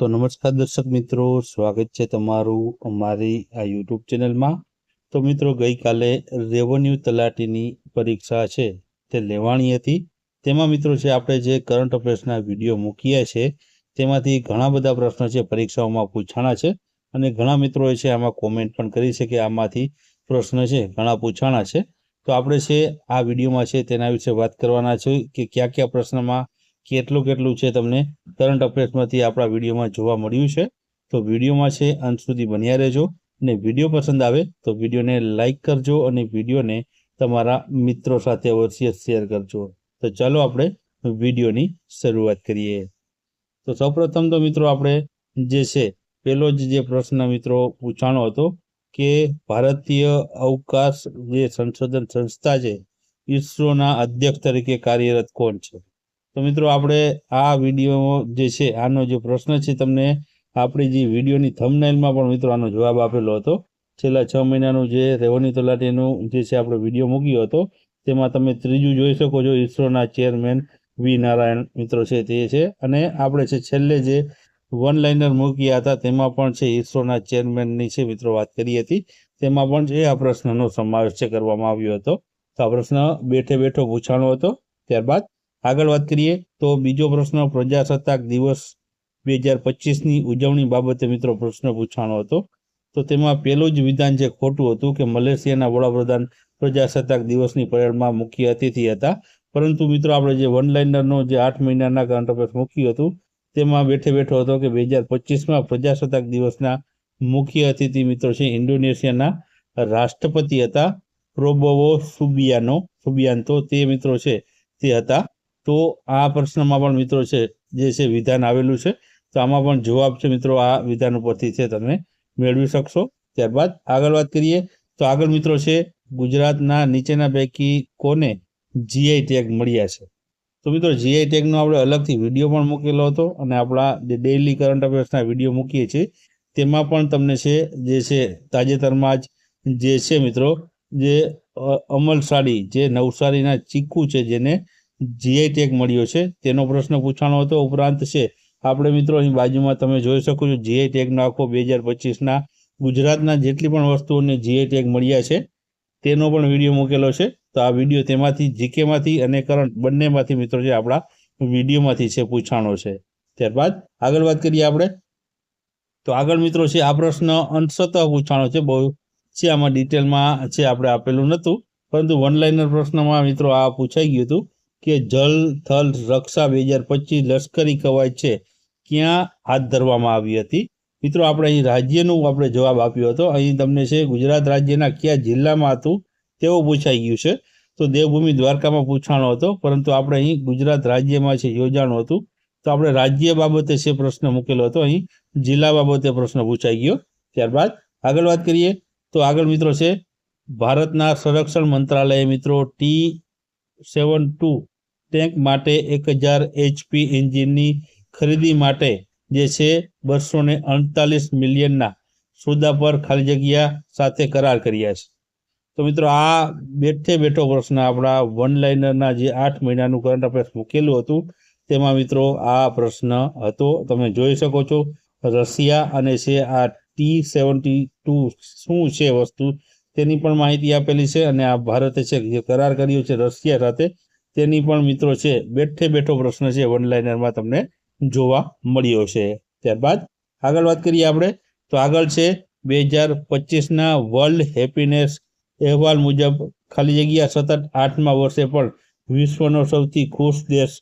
તો નમસ્કાર દર્શક મિત્રો, સ્વાગત છે તમારું અમારી આ યુટ્યુબ ચેનલમાં. તો મિત્રો, ગઈકાલે રેવન્યુ તલાટીની પરીક્ષા છે, તે લેવાણી હતી. તેમાં મિત્રો છે, આપણે જે કરંટ અફેર્સના વીડિયો મૂક્યા છે, તેમાંથી ઘણા બધા પ્રશ્નો છે, પરીક્ષાઓમાં પૂછાણા છે. અને ઘણા મિત્રોએ છે, આમાં કોમેન્ટ પણ કરી છે કે આમાંથી પ્રશ્ન છે, ઘણા પૂછાણા છે. તો આપણે છે, આ વિડીયોમાં છે, તેના વિશે વાત કરવાના છે કે કયા કયા પ્રશ્નમાં કેટલું કેટલું છે તમને કરંટ અફેર્સમાંથી આપણા વિડીયોમાં જોવા મળ્યું છે. તો વિડીયોમાં છે, અંત સુધી બન્યા રહેજો. અને વીડિયો પસંદ આવે તો વિડીયોને લાઇક કરજો અને વિડીયોને તમારા મિત્રો સાથે અવશ્ય શેર કરજો. તો ચાલો આપણે વિડીયોની શરૂઆત કરીએ. તો સૌપ્રથમ તો મિત્રો આપણે જે છે, પેલો જ જે પ્રશ્ન મિત્રો પૂછાણો હતો કે ભારતીય અવકાશ જે સંશોધન સંસ્થા છે, ઈસરોના અધ્યક્ષ તરીકે કાર્યરત કોણ છે? તો મિત્રો આપણે આ વીડિયો જે છે, આનો જે પ્રશ્ન છે, તમને આપણી જે વિડીયોની થંબનેલમાં પણ મિત્રો આનો જવાબ આપેલો હતો. છેલ્લા છ મહિનાનું જે રેવન્યુ તલાટીનું જે છે, આપણે વીડિયો મૂક્યો હતો. તેમાં તમે ત્રીજું જોઈ શકો છો, ઈસરોના ચેરમેન વી નારાયણ મિત્રો છે તે છે. અને આપણે છે, છેલ્લે જે વન લાઇનર મૂક્યા હતા, તેમાં પણ છે, ઈસરોના ચેરમેનની છે મિત્રો વાત કરી હતી. તેમાં પણ છે, આ પ્રશ્નનો સમાવેશ છે, કરવામાં આવ્યો હતો. તો આ પ્રશ્ન બેઠે બેઠો પૂછાણો હતો. ત્યારબાદ આગળ વાત કરીએ તો બીજો પ્રશ્ન, પ્રજાસત્તાક દિવસ બે હજાર પચીસની ઉજવણી બાબતે મિત્રો પ્રશ્ન પૂછાણો હતો. તો તેમાં પહેલું જ વિધાન જે ખોટું હતું કે મલેશિયાના વડાપ્રધાન પ્રજાસત્તાક દિવસની પરેડમાં મુખ્ય અતિથિ હતા. પરંતુ મિત્રો આપણે જે વન લાઇનરનો જે આઠ મહિનાના અફેર્સ મૂક્યું હતું, તેમાં બેઠે બેઠો હતો કે બે હજાર પચીસમાં પ્રજાસત્તાક દિવસના મુખ્ય અતિથિ મિત્રો છે ઇન્ડોનેશિયાના રાષ્ટ્રપતિ હતા. પ્રોબોવો સુબિયાનો સુબિયાન્તો તે મિત્રો છે તે હતા. તો આ પ્રશ્નમાં પણ મિત્રો છે, જે છે વિધાન આવેલું છે, તો આમાં પણ જવાબ છે મિત્રો આ વિધાન ઉપરથી છે, તમે મેળવી શકશો. ત્યારબાદ આગળ વાત કરીએ, તો આગળ મિત્રો છે, ગુજરાતના નીચેના પૈકી કોને જીઆઈ ટેગ મળ્યા છે? તો મિત્રો જીઆઈ ટેગનો આપણે અલગથી વીડિયો પણ મૂકેલો હતો અને આપણા જે ડેઇલી કરંટ અફેર્સના વીડિયો મૂકીએ છીએ, તેમાં પણ તમને છે, જે છે તાજેતરમાં જ જે છે મિત્રો, જે અમલસાડી જે નવસારીના ચીકુ છે, જેને જીઆઈ ટેગ મળ્યો છે? તેનો પ્રશ્ન પૂછાણો હતો. ઉપરાંત છે, આપણે મિત્રો, અહીં બાજુમાં તમે જોઈ શકો છો, જીઆઈ ટેગનો આખો બે હજાર પચીસના. ગુજરાતના જેટલી પણ વસ્તુઓને જીઆઈ ટેગ મળ્યા છે, તેનો પણ વીડિયો મૂકેલો છે. તો આ વીડિયો તેમાંથી, જીકેમાંથી અને કરંટ બંનેમાંથી મિત્રો છે આપણા વિડીયોમાંથી છે, પૂછાણો છે. ત્યારબાદ આગળ વાત કરીએ આપણે. તો આગળ મિત્રો છે, આ પ્રશ્ન અંશતઃ પૂછાણો છે. બહુ છે, આમાં ડિટેલમાં છે, આપણે આપેલું નહોતું. પરંતુ વન લાઇનર પ્રશ્નમાં મિત્રો આ પૂછાઈ ગયું હતું. કે જલ, થલ, રક્ષા બે હજાર પચીસ લશ્કરી કવાયત છે, ક્યાં હાથ ધરવામાં આવી હતી? મિત્રો, આપણે અહીં રાજ્યનું આપણે જવાબ આપ્યો હતો. અહીં તમને છે, ગુજરાત રાજ્યના કયા જિલ્લામાં હતું તેવું પૂછાઈ ગયું છે. તો દેવભૂમિ દ્વારકામાં પૂછાણો હતો, પરંતુ આપણે અહીં ગુજરાત રાજ્યમાં છે યોજાણું હતું. તો આપણે રાજ્ય બાબતે છે પ્રશ્ન મૂકેલો હતો. અહીં જિલ્લા બાબતે પ્રશ્ન પૂછાઈ ગયો. ત્યારબાદ આગળ વાત કરીએ. તો આગળ મિત્રો છે, ભારતના સંરક્ષણ મંત્રાલયે મિત્રો, ટી સેવન ટુ ટેન્ક માટે એક હજાર એચપી એન્જિનની ખરીદી માટે જે છે બસો ને અડતાલીસ મિલિયનના સોદા પર ખાલી જગ્યા સાથે કરાર કર્યા છે. તો મિત્રો, આ બેઠે બેઠો પ્રશ્ન આપણા વન લાઇનરના જે આઠ મહિનાનું કરંટ અફેર્સ મૂકેલું હતું, તેમાં મિત્રો આ પ્રશ્ન હતો. તમે જોઈ શકો છો, રશિયા અને છે આ ટી સેવન્ટી ટુ શું છે વસ્તુ, તેની પણ માહિતી આપેલી છે અને આ ભારતે છે જે કરાર કર્યો છે રશિયા સાથે તેની પણ મિત્રો છે, બેઠે બેઠો પ્રશ્ન છે વન લાઇનરમાં તમને જોવા મળ્યો છે. ત્યારબાદ આગળ વાત કરીએ આપણે, તો આગળ છે, બે હજાર પચીસના વર્લ્ડ હેપીનેસ અહેવાલ મુજબ ખાલી જગ્યા સતત આઠમા વર્ષે પણ વિશ્વનો સૌથી ખુશ દેશ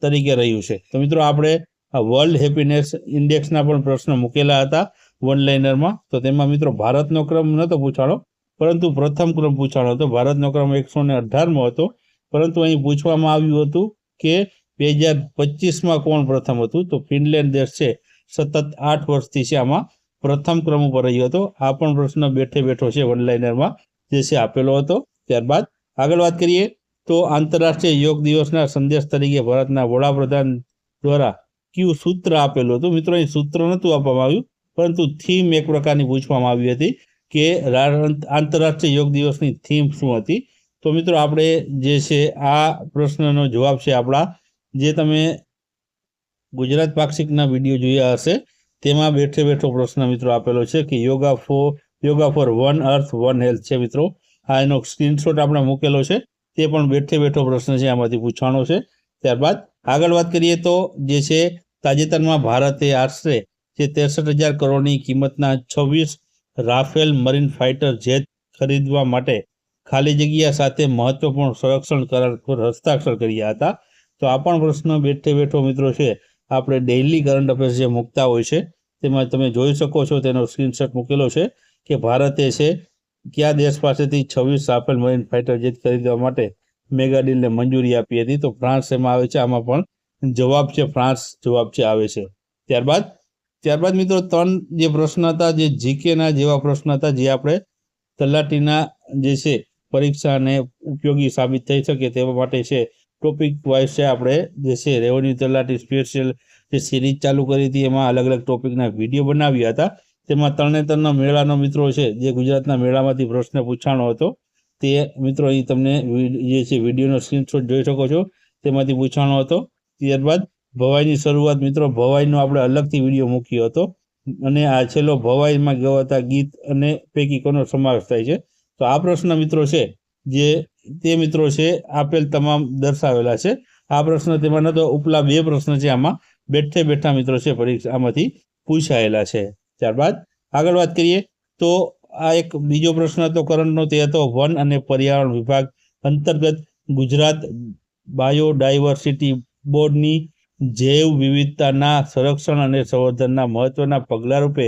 તરીકે રહ્યું છે. તો મિત્રો આપણે આ વર્લ્ડ હેપીનેસ ઇન્ડેક્સના પણ પ્રશ્નો મૂકેલા હતા વન લાઇનરમાં તો તેમાં મિત્રો ભારતનો ક્રમ નહોતો પૂછાણો, પરંતુ પ્રથમ ક્રમ પૂછાણો હતો. ભારતનો ક્રમ એકસો ને અઢારમો હતો. પરંતુ અહીં પૂછવામાં આવ્યું હતું કે બે હજાર પચીસમાં કોણ પ્રથમ હતું? તો ફિનલેન્ડ દેશ છે. સતત આઠ વર્ષથી છે આમાં પ્રથમ ક્રમ ઉપર રહ્યો હતો. આ પણ પ્રશ્ન બેઠે બેઠો છે વન લાઇનરમાં જે છે આપેલો હતો. ત્યારબાદ આગળ વાત કરીએ તો આંતરરાષ્ટ્રીય યોગ દિવસના સંદેશ તરીકે ભારતના વડાપ્રધાન દ્વારા કયું સૂત્ર આપેલું હતું. મિત્રો, અહીં સૂત્ર નહોતું આપવામાં આવ્યું, પરંતુ થીમ એક પ્રકારની પૂછવામાં આવી હતી કે આંતરરાષ્ટ્રીય યોગ દિવસની થીમ શું હતી? તો મિત્રો આપણે જે છે, આ પ્રશ્નનો જવાબ છે આપણા, જે તમે ગુજરાત પાક્ષિકના વીડિયો જોયા હશે, તેમાં બેઠે બેઠો પ્રશ્ન મિત્રો આપેલો છે કે yoga for yoga for one earth, one health છે મિત્રો. આ એનો સ્ક્રીનશોટ આપણે મૂકેલો છે, તે પણ બેઠે બેઠો પ્રશ્ન છે, આમાંથી પૂછવાનો છે. ત્યારબાદ આગળ વાત કરીએ તો જે છે, તાજેતરમાં ભારતે આશરે જે ત્રેસઠ હજાર કરોડની કિંમતના છવ્વીસ રાફેલ મરીન ફાઇટર જેટ ખરીદવા માટે ખાલી જગ્યા સાથે મહત્વપૂર્ણ સંરક્ષણ કરાર પર હસ્તાક્ષર કર્યા હતા. તો આ પણ પ્રશ્ન બેઠે બેઠો મિત્રો છે. આપણે ડેઇલી કરંટ અફેર્સ જે મૂકતા હોય છે, તેમાં તમે જોઈ શકો છો, તેનો સ્ક્રીનશોટ મૂકેલો છે કે ભારતે છે કયા દેશ પાસેથી છવ્વીસ રાફેલ મરીન ફાઇટર જેટ ખરીદવા માટે મેગા ડીલને મંજૂરી આપી હતી. તો ફ્રાન્સ એમાં આવે છે. આમાં પણ જવાબ છે. ફ્રાન્સ જવાબ છે, આવે છે. ત્યારબાદ ત્યારબાદ મિત્રો ત્રણ જે પ્રશ્ન હતા, જે જીકેના જેવા પ્રશ્ન હતા, જે આપણે તલાટીના જે છે પરીક્ષાને ઉપયોગી સાબિત થઈ શકે તેવા માટે છે. ટોપિક વાઇઝ છે આપણે, જે છે રેવન્યુ તલાટી સ્પેશિયલ જે સિરીઝ ચાલુ કરી હતી, એમાં અલગ અલગ ટોપિકના વીડિયો બનાવ્યા હતા. તેમાં તરણેતરના મેળાનો મિત્રો છે, જે ગુજરાતના મેળામાંથી પ્રશ્ન પૂછાણો હતો. તે મિત્રો અહીં તમને જે છે વિડીયોનો સ્ક્રીનશોટ જોઈ શકો છો. તેમાંથી પૂછાણો હતો. ત્યારબાદ ભવાઈની શરૂઆત મિત્રો, ભવાઈનો આપણે અલગથી વીડિયો મૂક્યો હતો. અને આ છેલ્લો ભવાઈમાં ગવાતા ગીત અને પૈકી કોનો સમાવેશ થાય છે? તો આ પ્રશ્ન મિત્રો છે, જે તે મિત્રો છે, આપેલ તમામ દર્શાવેલા છે. આ પ્રશ્ન તેમાં નતો ઉપલા બે પ્રશ્ન છે આમાં. બેઠે બેઠા મિત્રો છે પરીક્ષા આમાંથી પૂછાયેલા છે. ત્યારબાદ આગળ વાત કરીએ તો આ એક બીજો પ્રશ્ન હતો કરંટનો, તે હતો વન અને પર્યાવરણ વિભાગ અંતર્ગત ગુજરાત બાયોડાયવર્સિટી બોર્ડની જૈવ વિવિધતાના સંરક્ષણ અને સંવર્ધનના મહત્વના પગલાં રૂપે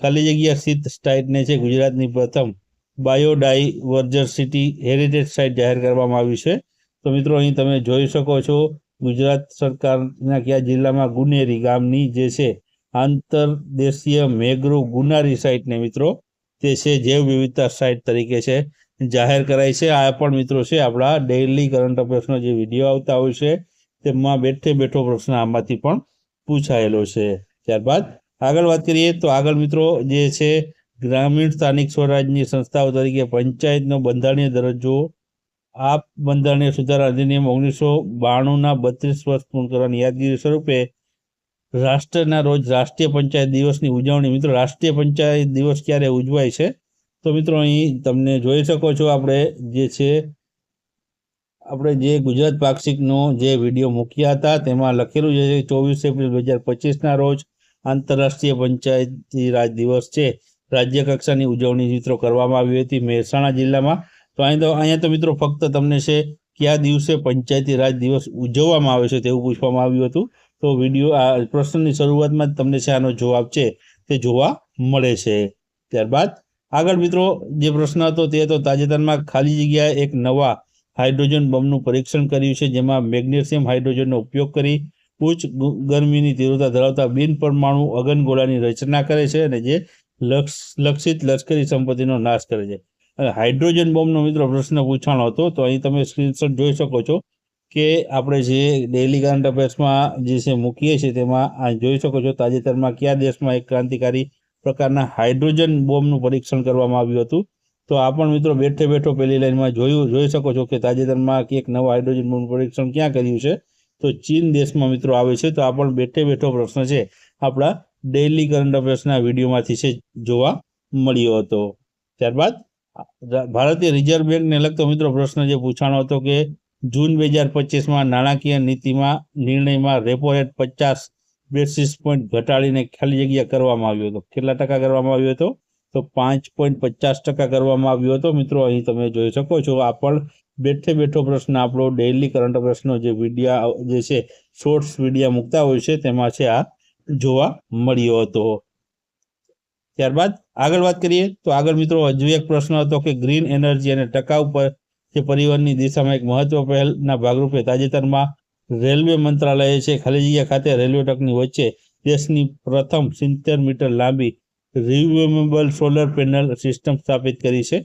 ખાલી જગ્યા સ્થિત સ્ટાઇટને છે ગુજરાતની પ્રથમ બાયોડાયવર્જર્સિટી હેરિટેજ સાઇટ જાહેર કરવામાં આવી છે. તો મિત્રો, અહીં તમે જોઈ શકો છો, ગુજરાત સરકારના કયા જિલ્લામાં ગુનેરી ગામની જે છે, આંતરદેશીય મેગ્રો ગુનારી સાઇટને મિત્રો, તે છે જૈવ વિવિધતા સાઇટ તરીકે છે, જાહેર કરાઈ છે. આ પણ મિત્રો છે આપણા ડેઇલી કરંટ અફેર્સનો જે વીડિયો આવતા હોય છે, તેમાં બેઠે બેઠો પ્રશ્ન આમાંથી પણ પૂછાયેલો છે. ત્યારબાદ આગળ વાત કરીએ તો આગળ મિત્રો જે છે ગ્રામીણ સ્થાનિક સ્વરાજની સંસ્થાઓ તરીકે પંચાયતનો બંધારણીય દરજ્જો આ બંધારણીય સુધારા અધિનિયમ ઓગણીસો બાણુંના બત્રીસ વર્ષ પૂર્ણ કરવાની યાદગીરી સ્વરૂપે રાષ્ટ્રના રોજ રાષ્ટ્રીય પંચાયત દિવસની ઉજવણી. મિત્રો, રાષ્ટ્રીય પંચાયત દિવસ ક્યારે ઉજવાય છે? તો મિત્રો, અહીં તમને જોઈ શકો છો આપણે જે છે, આપણે જે ગુજરાત પાક્ષિકનો જે વીડિયો મૂક્યા હતા, તેમાં લખેલું છે ચોવીસ એપ્રિલ બે હજાર પચીસના રોજ આંતરરાષ્ટ્રીય પંચાયતી રાજ દિવસ છે. રાજ્ય કક્ષાની ઉજવણી મિત્રો કરવામાં આવી હતી મહેસાણા જિલ્લામાં. તો અહીં તો અહીંયા તો મિત્રો ફક્ત તમને છે કયા દિવસે પંચાયતી રાજ દિવસ ઉજવવામાં આવે છે તેવું પૂછવામાં આવ્યું હતું. તો વીડિયો આ પ્રશ્નની શરૂઆતમાં જ તમને છે આનો જવાબ છે તે જોવા મળે છે. ત્યારબાદ આગળ મિત્રો જે પ્રશ્ન હતો તે હતો તાજેતરમાં ખાલી જગ્યાએ એક નવા હાઇડ્રોજન બોમ્બનું પરીક્ષણ કર્યું છે જેમાં મેગ્નેશિયમ હાઇડ્રોજનનો ઉપયોગ કરી ઉચ્ચ ગરમીની તીવ્રતા ધરાવતા બિન પરમાણુ અગનગોળાની રચના કરે છે અને જે લક્ષિત લશ્કરી સંપત્તિનો નાશ કરે છે. અને હાઇડ્રોજન બોમ્બનો મિત્રો પ્રશ્ન પૂછાણો હતો, તો અહીં તમે સ્ક્રીનશોટ જોઈ શકો છો કે આપણે જે ડેઇલી કરંટ અફેર્સમાં જે છે મૂકીએ છીએ તેમાં આ જોઈ શકો છો, તાજેતરમાં કયા દેશમાં એક ક્રાંતિકારી પ્રકારના હાઇડ્રોજન બોમ્બનું પરીક્ષણ કરવામાં આવ્યું હતું. તો આ પણ મિત્રો બેઠે બેઠો પહેલી લાઈનમાં જોયું, જોઈ શકો છો કે તાજેતરમાં એક નવો હાઇડ્રોજન બોમ્બનું પરીક્ષણ ક્યાં કર્યું છે. તો ચીન દેશમાં મિત્રો આવે છે, તો આ પણ બેઠે બેઠો પ્રશ્ન છે આપણા ડેઇલી કરંટ અફેર્સના વિડીયોમાંથી છે, જોવા મળ્યો હતો. ત્યારબાદ, ભારતીય રિઝર્વ બેંકને લગતો મિત્રો પ્રશ્ન જે પૂછાણો હતો કે, જૂન બે હજાર પચીસમાં નાણાકીય નીતિમાં, નિર્ણયમાં રેપો રેટ પચાસ બેસિસ પોઈન્ટ ઘટાડીને ખાલી જગ્યા કરવામાં આવ્યો હતો. કેટલા ટકા કરવામાં આવ્યો હતો? તો પાંચ પોઈન્ટ પચાસ ટકા કરવામાં આવ્યો હતો. મિત્રો, અહીં તમે જોઈ શકો છો, આ પણ બેઠે બેઠો પ્રશ્ન. આપણો ડેઇલી કરંટ અફેર્સનો જે વિડીયા, જે છે શોર્ટ્સ વિડીયા મૂકતા હોય છે, તેમાં છે આ જોવા મળ્યો હતો. ત્યારબાદ આગળ વાત કરીએ તો આગળ મિત્રો હજુ એક પ્રશ્ન હતો કે ગ્રીન એનર્જી અને ટકાઉ પર જે પરિવહનની દિશામાં એક મહત્વ પહેલના ભાગરૂપે તાજેતરમાં રેલવે મંત્રાલયે છે ખાલી જગ્યા ખાતે રેલવે ટ્રકની વચ્ચે દેશની પ્રથમ સિત્તેર મીટર લાંબી રિવ્યુમેબલ સોલર પેનલ સિસ્ટમ સ્થાપિત કરી છે.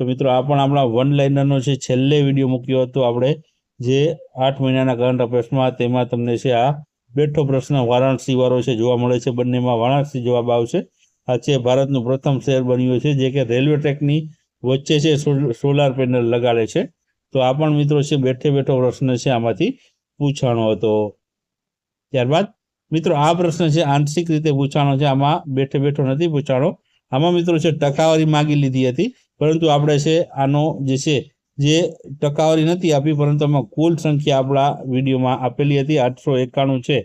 તો મિત્રો આ પણ આપણા વન લાઇનરનો છે. છેલ્લે વીડિયો મૂક્યો હતો આપણે જે આઠ મહિનાના કરંટ અફેર્સમાં તેમાં તમને છે આ બેઠો પ્રશ્ન વારાણસી વાળો છે, જોવા મળે છે, બંનેમાં વારાણસી જવાબ આવશે. આ છે ભારતનું પ્રથમ શહેર બન્યું છે, જે કે રેલવે ટ્રેકની વચ્ચે છે સોલાર પેનલ લગાડે છે. તો આ પણ મિત્રો છે, બેઠે બેઠો પ્રશ્ન છે આમાંથી પૂછાણો હતો. ત્યારબાદ મિત્રો આ પ્રશ્ન છે, આંશિક રીતે પૂછાણો છે, આમાં બેઠે બેઠો નથી પૂછાણો. આમાં મિત્રો છે, ટકાવારી માગી લીધી હતી, પરંતુ આપણે છે, આનો જે છે જે ટકાવારી નથી આપી, પરંતુ આમાં કુલ સંખ્યા આપણા વિડીયોમાં આપેલી હતી, આઠસો એકાણું છે.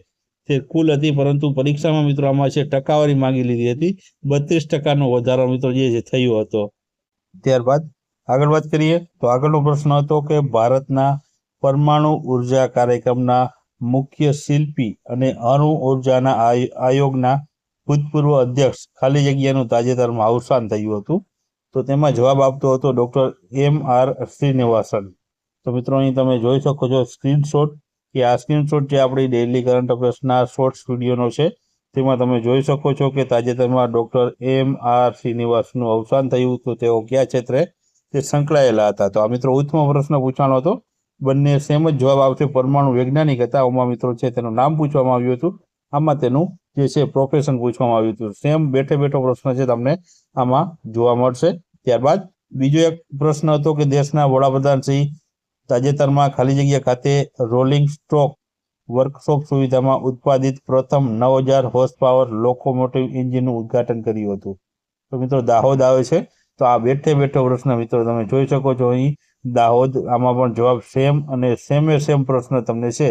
તે કુલ હતી, પરંતુ પરીક્ષામાં મિત્રો આમાં છે ટકાવારી માગી લીધી હતી. બત્રીસ ટકાનો વધારો મિત્રો જે થયો હતો. ત્યારબાદ આગળ વાત કરીએ, તો આગળનો પ્રશ્ન હતો કે ભારતના પરમાણુ ઊર્જા કાર્યક્રમના મુખ્ય શિલ્પી અને અણુ ઉર્જાના આય- આયોગના ભૂતપૂર્વ અધ્યક્ષ ખાલી જગ્યાનું તાજેતરમાં અવસાન થયું હતું. તો તેમાં જવાબ આપતો હતો ડૉક્ટર એમ આર શ્રીનિવાસન. તો મિત્રો અહીં તમે જોઈ શકો છો સ્ક્રીનશોટ, કે આ સ્ક્રીનશોટ જે આપણી ડેઇલી કરંટ અફેર્સના શોર્ટ્સ વિડીયોનો છે, તેમાં તમે જોઈ શકો છો કે તાજેતરમાં ડૉક્ટર એમ આર શ્રીનિવાસનું અવસાન થયું તો તેઓ કયા ક્ષેત્રે, તે સંકળાયેલા હતા. તો આ મિત્રો ઉત્તમ પ્રશ્ન પૂછવાનો હતો. બંને સેમ જ જવાબ આવશે. પરમાણુ વૈજ્ઞાનિક હતા. ઉમા મિત્રો છે તેનું નામ પૂછવામાં આવ્યું હતું. આમાં તેનું જે છે પ્રોફેશન પૂછવામાં આવ્યું હતું. સેમ બેઠે બેઠો પ્રશ્ન છે તમને આમાં જોવા મળશે. ત્યારબાદ બીજો એક પ્રશ્ન હતો કે દેશના વડાપ્રધાન શ્રી તાજેતરમાં ખાલી જગ્યા ખાતે રોલિંગ સ્ટોક વર્કશોપ સુવિધામાં ઉત્પાદિત પ્રથમ નવ હજાર હોર્સ પાવર લોકોમોટિવ એન્જિનનું ઉદ્ઘાટન કર્યું હતું. તો મિત્રો દાહોદ આવે છે. તો આ બેઠે બેઠો પ્રશ્ન મિત્રો તમે જોઈ શકો છો અહીં. દાહોદ આમાં પણ જવાબ સેમ અને સેમે સેમ પ્રશ્ન તમને છે.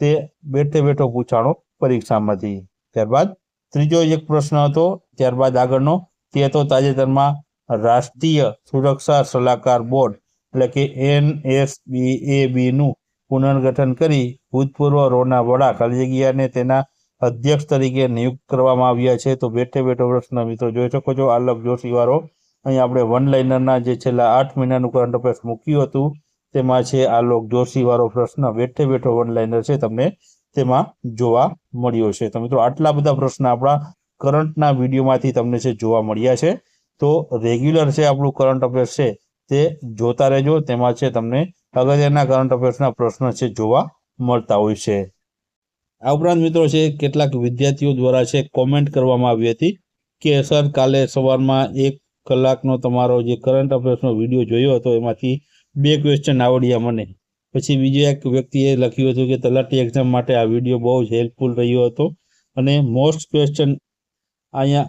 તે બેઠે બેઠો પૂછાણો પરીક્ષામાંથી. ત્યારબાદ ત્રીજો એક પ્રશ્ન હતો, ત્યારબાદ આગળનો, તે હતો તાજેતરમાં રાષ્ટ્રીય સુરક્ષા સલાહકાર બોર્ડ, એટલે કે એનએસબીએબી નું પુનર્ગઠન કરી ભૂતપૂર્વ રોના વડા ખાલી તેના અધ્યક્ષ તરીકે નિયુક્ત કરવામાં આવ્યા છે. તો બેઠે બેઠો પ્રશ્ન મિત્રો, જોઈ શકો છો, આલક જોશી વાળો અહીં આપણે વન લાઇનરના જે છેલ્લા આઠ મહિનાનું કરંટ અફેર્સ મૂક્યું હતું, તેમાં છે આલોક જોશી વાળો પ્રશ્ન. બેઠે બેઠો વન લાઇનર છે તમને તેમાં જોવા મળ્યો છે. તો મિત્રો, આટલા બધા પ્રશ્ન આપણા કરંટના વિડીયોમાંથી તમને છે જોવા મળ્યા છે. તો રેગ્યુલર છે આપણું કરંટ અફેર્સ છે તે જોતા રહેજો. તેમાં છે તમને અગત્યના કરંટ અફેર્સના પ્રશ્ન છે જોવા મળતા હોય છે. આ ઉપરાંત મિત્રો છે, કેટલાક વિદ્યાર્થીઓ દ્વારા છે કોમેન્ટ કરવામાં આવી હતી કે, સર, કાલે સવારમાં એક કલાકનો તમારો જે કરંટ અફેર્સનો વીડિયો જોયો હતો, એમાંથી બે ક્વેશ્ચન આવડ્યા મને. પછી બીજો એક વ્યક્તિએ લખ્યું હતું કે તલાટી એક્ઝામ માટે આ વીડિયો બહુ જ હેલ્પફુલ રહ્યો હતો. અને મોસ્ટ ક્વેશ્ચન અહીંયા,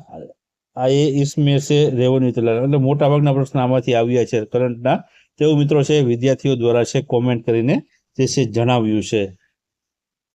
આ એ ઇસમે છે રેવન્યુ તલાટી. એટલે મોટાભાગના પ્રશ્ન આમાંથી આવ્યા છે કરંટના તેવું મિત્રો છે, વિદ્યાર્થીઓ દ્વારા છે કોમેન્ટ કરીને તે છે જણાવ્યું છે.